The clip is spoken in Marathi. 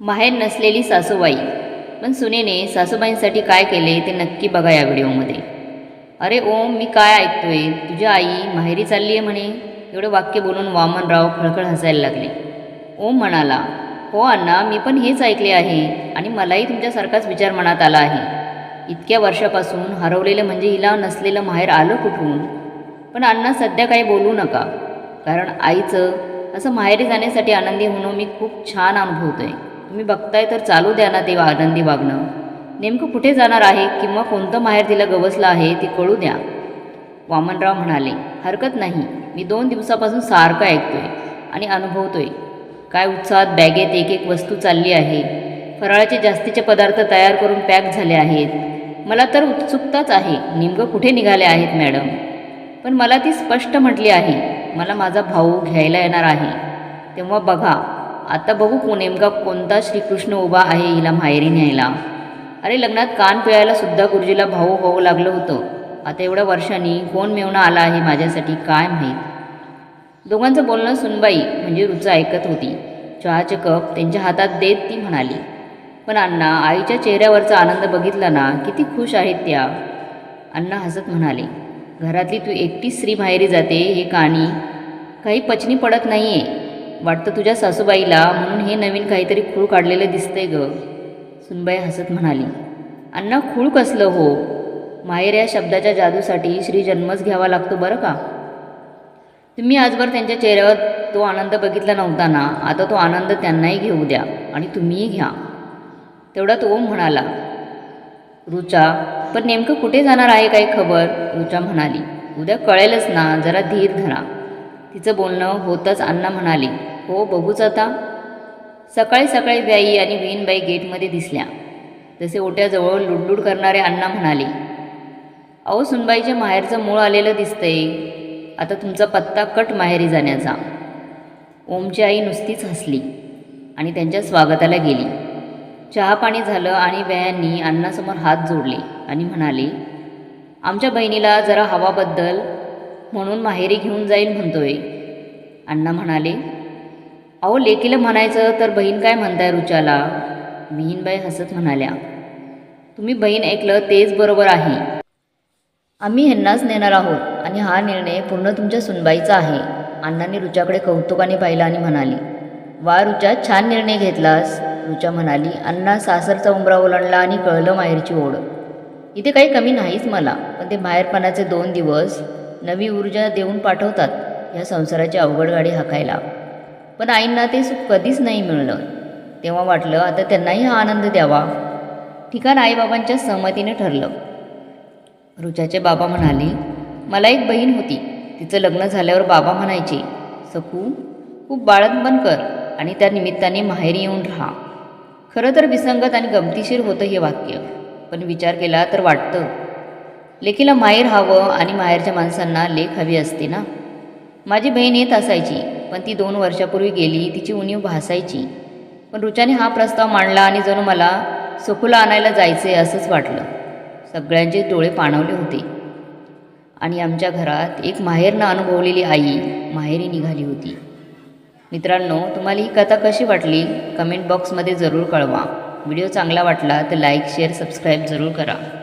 माहेर नसलेली सासूबाई. पण सुनेने सासूबाईंसाठी काय केले ते नक्की बघा या व्हिडिओमध्ये. अरे ओम मी काय ऐकतोय? तुझी आई माहेरी चालली आहे म्हणे. एवढं वाक्य बोलून वामनराव खळखळ हसायला लागले. ओम म्हणाला हो अण्णा मी पण हेच ऐकले आहे आणि मलाही तुमच्यासारखाच विचार मनात आला आहे. इतक्या वर्षापासून हरवलेलं म्हणजे हिला नसलेलं माहेर आलं कुठून? पण अण्णा सध्या काही बोलू नका. कारण आईचं असं माहेरी जाण्यासाठी आनंदी होणं मी खूप छान अनुभवतो आहे तुम्ही बघताय तर चालू द्या ना ते आनंदी वागणं. नेमकं कुठे जाणार आहे किंवा कोणतं माहेर तिला गवसलं आहे ते कळू द्या. वामनराव म्हणाले हरकत नाही. मी दोन दिवसापासून सारखं ऐकतोय आणि अनुभवतोय. काय उत्साहात बॅगेत एक एक वस्तू चालली आहे. फराळाचे जास्तीचे पदार्थ तयार करून पॅक झाले आहेत. मला तर उत्सुकताच आहे. नेमकं कुठे निघाले आहेत मॅडम? पण मला ती स्पष्ट म्हटली आहे. मला माझा भाऊ घ्यायला येणार आहे. तेव्हा बघा. आता बघू को नेमका कोणता श्रीकृष्ण उभा आहे हिला माहेरी न्यायला. अरे लग्नात कान पिळायला सुद्धा गुरुजीला भाऊ भाऊ लागलं होतं. आता एवढ्या वर्षांनी कोण मिळवणं आला आहे माझ्यासाठी काय माहीत? दोघांचं बोलणं सुनबाई म्हणजे रुचा ऐकत होती. चहाचे कप त्यांच्या हातात देत ती म्हणाली पण अण्णा आईच्या चेहऱ्यावरचा आनंद बघितला ना किती खुश आहेत त्या. अण्णा हसत म्हणाले घरातली तू एकटीच स्त्री माहेरी जाते हे काणी काही पचनी पडत नाही आहे वाटतं तुझ्या सासूबाईला म्हणून हे नवीन काहीतरी खूळ काढलेलं दिसतंय ग. सुनबाई हसत म्हणाली अण्णा खूळ कसलं हो? माहेर या शब्दाच्या जादूसाठी श्री जन्मच घ्यावा लागतो बरं का? तुम्ही आजवर त्यांच्या चेहऱ्यावर तो आनंद बघितला नव्हता ना? आता तो आनंद त्यांनाही घेऊ द्या आणि तुम्हीही घ्या. तेवढ्यात ओम म्हणाला रुचा पण नेमकं कुठे जाणार आहे काही खबर? रुचा म्हणाली उद्या कळेलच ना जरा धीर धरा. तिचं बोलणं होतंच अण्णा म्हणाली हो बघूच आता. सकाळी सकाळी व्याई आणि विणबाई गेटमध्ये दिसल्या. तसे ओट्याजवळ लुडलुड करणारे अण्णा म्हणाले अहो सुनबाईच्या माहेरचं मूळ आलेलं दिसतंय. आता तुमचा पत्ता कट माहेरी जाण्याचा. ओमची आई नुसतीच हसली आणि त्यांच्या स्वागताला गेली. चहा पाणी झालं आणि व्यायांनी अण्णासमोर हात जोडले आणि म्हणाले आमच्या बहिणीला जरा हवाबद्दल म्हणून माहेरी घेऊन जाईल म्हणतोय. अण्णा म्हणाले अहो लेकीला म्हणायचं तर बहीण काय म्हणताय रुचाला? विहीनबाई हसत म्हणाल्या तुम्ही बहीण ऐकलं तेच बरोबर आहे. आम्ही ह्यांनाच नेणार आहोत आणि हा निर्णय पूर्ण तुमच्या सुनबाईचा आहे. अण्णांनी रुचाकडे कौतुकाने पाहिलं आणि म्हणाली वा रुचा छान निर्णय घेतलास. रुचा म्हणाली अण्णा सासरचा उमरा ओलांडला आणि कळलं माहेरची ओढ. इथे काही कमी नाहीच मला पण ते बाहेरपणाचे दोन दिवस नवी ऊर्जा देऊन पाठवतात या संसाराची अवघड गाडी हाकायला. पण आईंना ते सुख कधीच नाही मिळलं तेव्हा वाटलं आता त्यांनाही हा आनंद द्यावा. ठिकाण आईबाबांच्या सहमतीने ठरलं. रुचाचे बाबा म्हणाले मला एक बहीण होती. तिचं लग्न झाल्यावर बाबा म्हणायचे सकू खूप बाळंतपण कर आणि त्या निमित्ताने माहेरी येऊन राहा. खरं तर विसंगत आणि गमतीशीर होतं हे वाक्य पण विचार केला तर वाटतं. लेकीला माहेर हवं आणि माहेरच्या माणसांना लेख हवी असते ना? माझी बहीण येत असायची. पण ती दोन वर्षापूर्वी गेली तिची उणीव भासायची. पण रुचाने हा प्रस्ताव मांडला आणि जणू मला सखूला आणायला जायचे असंच वाटलं. सगळ्यांचे डोळे पाणवले होते. आणि आमच्या घरात एक माहेरनं अनुभवलेली आई माहेरी निघाली होती. मित्रांनो तुम्हाला ही कथा कशी वाटली? कमेंट बॉक्समध्ये जरूर कळवा. व्हिडिओ चांगला वाटला तर लाईक शेअर सबस्क्राईब जरूर करा.